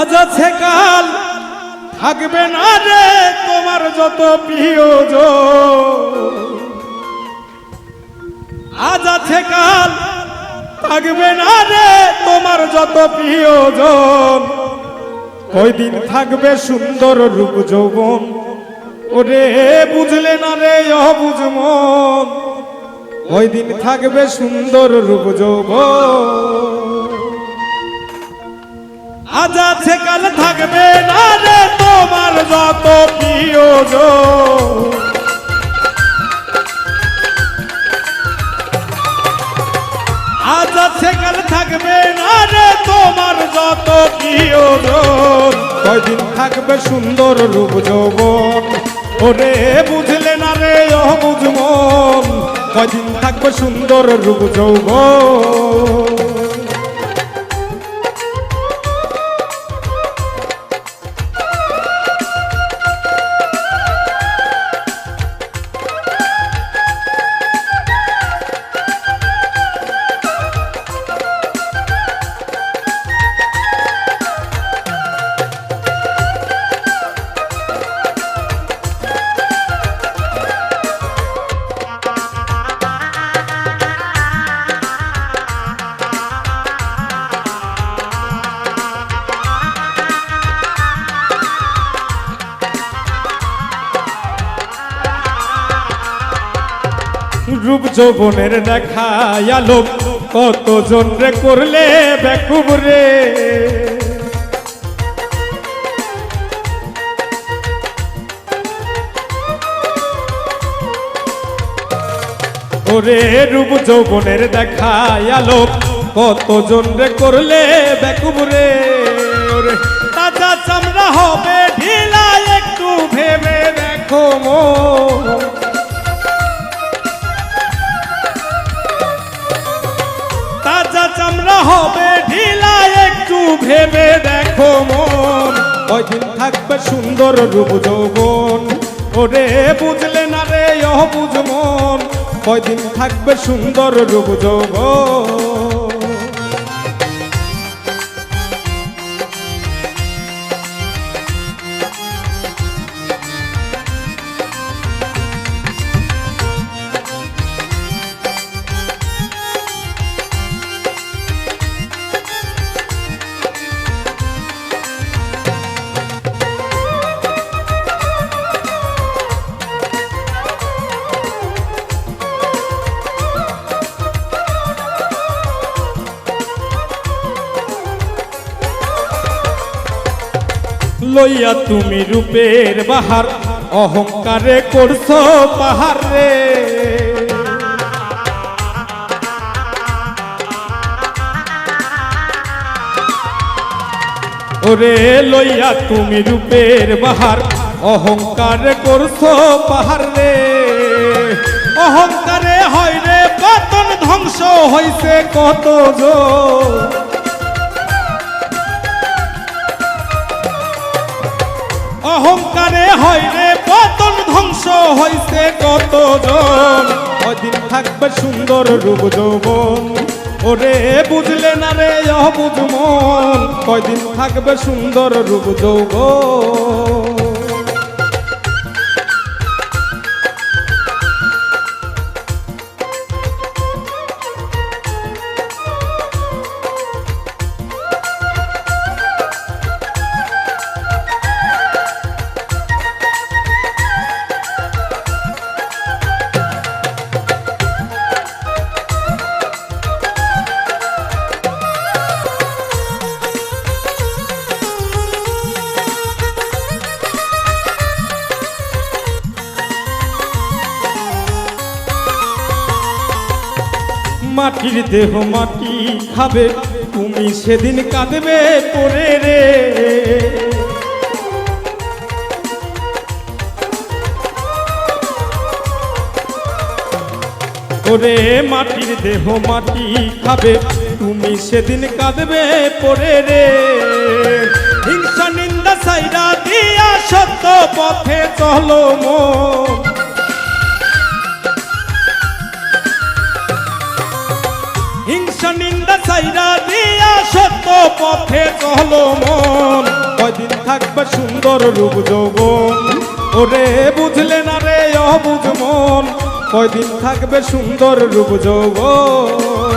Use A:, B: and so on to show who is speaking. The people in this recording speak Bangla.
A: আজ আছে কাল। থাকবে না রে তোমার যত প্রিয়জন। আজ আছে কাল। থাকবে না রে তোমার যত প্রিয়জন। ওই দিন থাকবে সুন্দর রূপ যৌবন? ওরে বুঝলে না রে অবুঝ মন। ওই দিন থাকবে সুন্দর রূপ যৌবন? আজ আছে, কাল থাকবে না রে তোমার যত প্রিয়জন আজ আছে, কাল থাকবে না রে তোমার যত প্রিয়জন কয়দিন থাকবে সুন্দর রূপ যৌবন? ওরে বুঝলে না রে অবুঝ মন। কয়দিন থাকবে সুন্দর রূপ যৌবন? রূপ যৌবনের দেখা, আলো কতজন রে করলে বেকুব রে? ওরে রূপ যৌবনের দেখা, আলো কতজন রে করলে বেকুব রে? ওরে তাজা চামড়া হবে, ঢিলা একটু ভেবে দেখো মন। ভেবে দেখো মন। কয়দিন থাকবে সুন্দর রূপ যৌবন? ওরে বুঝলে না রে অবুঝ মন। কয়দিন থাকবে সুন্দর রূপ যৌবন? লইয়া তুমি রূপের বাহার, অহংকারে করছ পাহাড় রে। ওরে লইয়া তুমি রূপের বাহার, অহংকারে করছ পাহাড় রে। অহংকারে হয় রে পতন ধ্বংস হইছে কত জোর অহংকারে হয় রে, পতন ধ্বংস হইছে কতজন? ওদিন থাকবে সুন্দর রূপ যৌবন? ওরে, বুঝলে না রে অবুঝ মন? কয়দিন থাকবে সুন্দর রূপ যৌবন? মাটির দেহ মাটি খাবে, তুমি সেদিন কাঁদবে পরে রে। ওরে মাটির দেহ মাটি খাবে, তুমি সেদিন কাঁদবে পরে রে। হিংসা নিন্দা সাইরা দিয়া সত্য পথে চলো মন। পথে চলো মন। কয়দিন থাকবে সুন্দর রূপ যৌবন? ওরে বুঝলে না রে অবুঝ মন। কয়দিন থাকবে সুন্দর রূপ যৌবন?